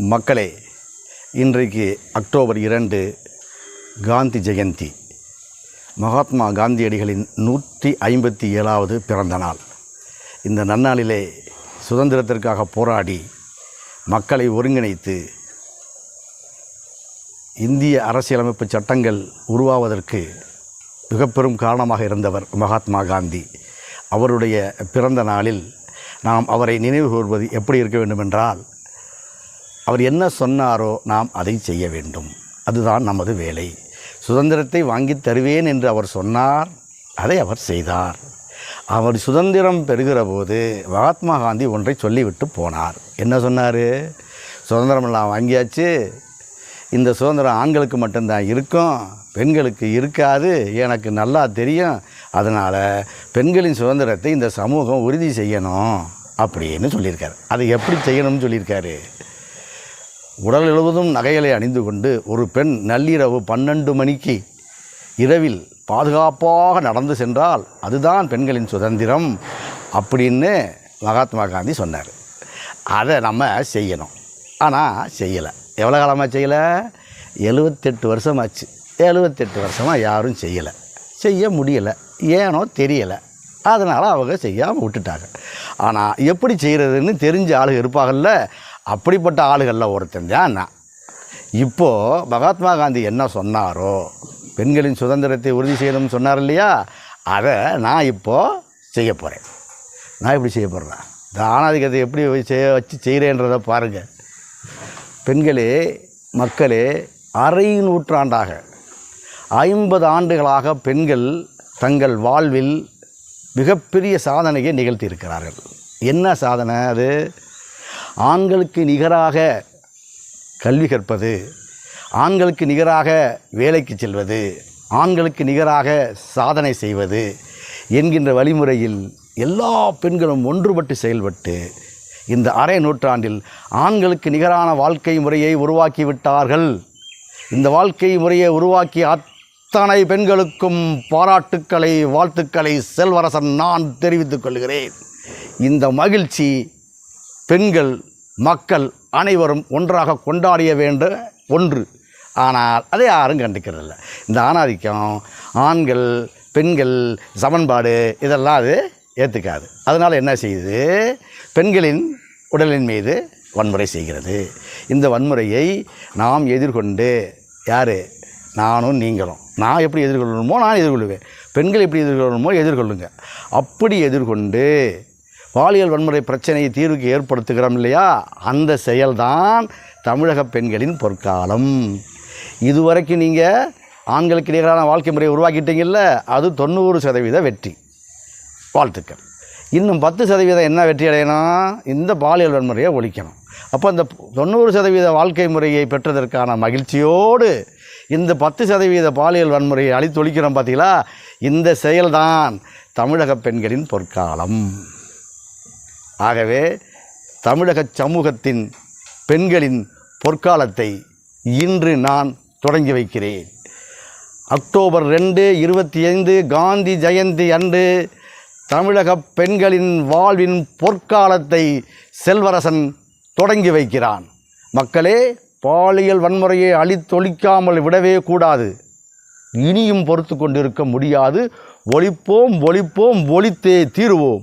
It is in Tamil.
மக்களே இன்றைக்கு அக்டோபர் இரண்டு காந்தி ஜெயந்தி. மகாத்மா காந்தியடிகளின் நூற்றி ஐம்பத்தி ஏழாவது பிறந்த நாள். இந்த நன்னாளிலே சுதந்திரத்திற்காக போராடி மக்களை ஒருங்கிணைத்து இந்திய அரசியலமைப்பு சட்டங்கள் உருவாவதற்கு மிகப்பெரும் காரணமாக இருந்தவர் மகாத்மா காந்தி. அவருடைய பிறந்த நாளில் நாம் அவரை நினைவு கூர்வது எப்படி இருக்க வேண்டுமென்றால் அவர் என்ன சொன்னாரோ நாம் அதை செய்ய வேண்டும். அதுதான் நமது வேலை. சுதந்திரத்தை வாங்கித் தருவேன் என்று அவர் சொன்னார். அதை அவர் செய்தார். அவர் சுதந்திரம் பெறுகிற போது மகாத்மா காந்தி ஒன்றை சொல்லிவிட்டு போனார். என்ன சொன்னார்? சுதந்திரமெல்லாம் வாங்கியாச்சு. இந்த சுதந்திரம் ஆண்களுக்கு மட்டும்தான் இருக்கும் பெண்களுக்கு இருக்காது எனக்கு நல்லா தெரியும். அதனால் பெண்களின் சுதந்திரத்தை இந்த சமூகம் உறுதி செய்யணும் அப்படின்னு சொல்லியிருக்காரு. அதை எப்படி செய்யணும்னு சொல்லியிருக்காரு? உடல் எழுவதும் நகைகளை அணிந்து கொண்டு ஒரு பெண் நள்ளிரவு பன்னெண்டு மணிக்கு இரவில் பாதுகாப்பாக நடந்து சென்றால் அதுதான் பெண்களின் சுதந்திரம் அப்படின்னு மகாத்மா காந்தி சொன்னார். அதை நம்ம செய்யணும். ஆனால் செய்யலை. எவ்வளோ காலமாக செய்யலை? எழுவத்தெட்டு வருஷமாச்சு. எழுவத்தெட்டு வருஷமாக யாரும் செய்யலை. செய்ய முடியலை. ஏனோ தெரியலை. அதனால் அவங்க செய்யாமல் விட்டுட்டாங்க. ஆனால் எப்படி செய்கிறதுன்னு தெரிஞ்ச ஆளுங்க இருப்பாங்கல்ல அப்படிப்பட்ட ஆளுகளில் ஒருத்தன் தான் நான். இப்போது மகாத்மா காந்தி என்ன சொன்னாரோ பெண்களின் சுதந்திரத்தை உறுதி செய்யணும்னு சொன்னார் இல்லையா? அதை நான் இப்போது செய்ய போகிறேன் நான் எப்படி செய்ய போகிறேன் இந்த ஆணாதிக்கத்தை எப்படி செய்ய வச்சு செய்கிறேன்றதை பாருங்கள் பெண்களே மக்களே அரை நூற்றாண்டாக ஐம்பது ஆண்டுகளாக பெண்கள் தங்கள் வாழ்வில் மிகப்பெரிய சாதனையை நிகழ்த்தியிருக்கிறார்கள். என்ன சாதனை அது? ஆண்களுக்கு நிகராக கல்வி கற்பது ஆண்களுக்கு நிகராக வேலைக்கு செல்வது ஆண்களுக்கு நிகராக சாதனை செய்வது என்கின்ற வழிமுறையில் எல்லா பெண்களும் ஒன்றுபட்டு செயல்பட்டு இந்த அரை நூற்றாண்டில் ஆண்களுக்கு நிகரான வாழ்க்கை முறையை உருவாக்கி விட்டார்கள். இந்த வாழ்க்கை முறையை உருவாக்கி அத்தனை பெண்களுக்கும் பாராட்டுக்களை வாழ்த்துக்களை செல்வரசன் நான் தெரிவித்துக் கொள்கிறேன். இந்த மகிழ்ச்சி பெண்கள் மக்கள் அனைவரும் ஒன்றாக கொண்டாடிய வேண்ட ஒன்று. ஆனால் அதை யாரும் கண்டுக்கிறதில்ல. இந்த ஆணாதிக்கம் ஆண்கள் பெண்கள் சமன்பாடு இதெல்லாம் அது ஏற்றுக்காது அதனால் என்ன செய்யுது? பெண்களின் உடலின் மீது வன்முறை செய்கிறது. இந்த வன்முறையை நாம் எதிர்கொண்டு யார்? நானும் நீங்களும். நான் எப்படி எதிர்கொள்ளணுமோ நான் எதிர்கொள்ளுவேன் பெண்கள் எப்படி எதிர்கொள்ளணுமோ எதிர்கொள்ளுங்க. அப்படி எதிர்கொண்டு பாலியல் வன்முறை பிரச்சனையை தீர்வுக்கு ஏற்படுத்துகிறோம் இல்லையா? அந்த செயல்தான் தமிழக பெண்களின் பொற்காலம். இதுவரைக்கும் நீங்கள் ஆண்களுக்கு நிகரான வாழ்க்கை முறையை உருவாக்கிட்டீங்கல்ல அது தொண்ணூறு சதவீத வெற்றி. வாழ்த்துக்கள். இன்னும் பத்து சதவீதம் என்ன வெற்றி அடையணும் இந்த பாலியல் வன்முறையை ஒழிக்கணும். அப்போ இந்த தொண்ணூறு சதவீத வாழ்க்கை முறையை பெற்றதற்கான மகிழ்ச்சியோடு இந்த பத்து சதவீத பாலியல் வன்முறையை அழித்தொழிக்கிறோம் பார்த்தீங்களா இந்த செயல்தான் தமிழக பெண்களின் பொற்காலம். ஆகவே தமிழக சமூகத்தின் பெண்களின் பொற்காலத்தை இன்று நான் தொடங்கி வைக்கிறேன். அக்டோபர் ரெண்டு இருபத்தி ஐந்து காந்தி ஜெயந்தி அன்று தமிழக பெண்களின் வாழ்வின் பொற்காலத்தை செல்வரசன் தொடங்கி வைக்கிறான். மக்களே பாலியல் வன்முறையை அழித்தொழிக்காமல் விடவே கூடாது. இனியும் பொறுத்து கொண்டிருக்க முடியாது. ஒழிப்போம் ஒழிப்போம் ஒழித்தே தீருவோம்.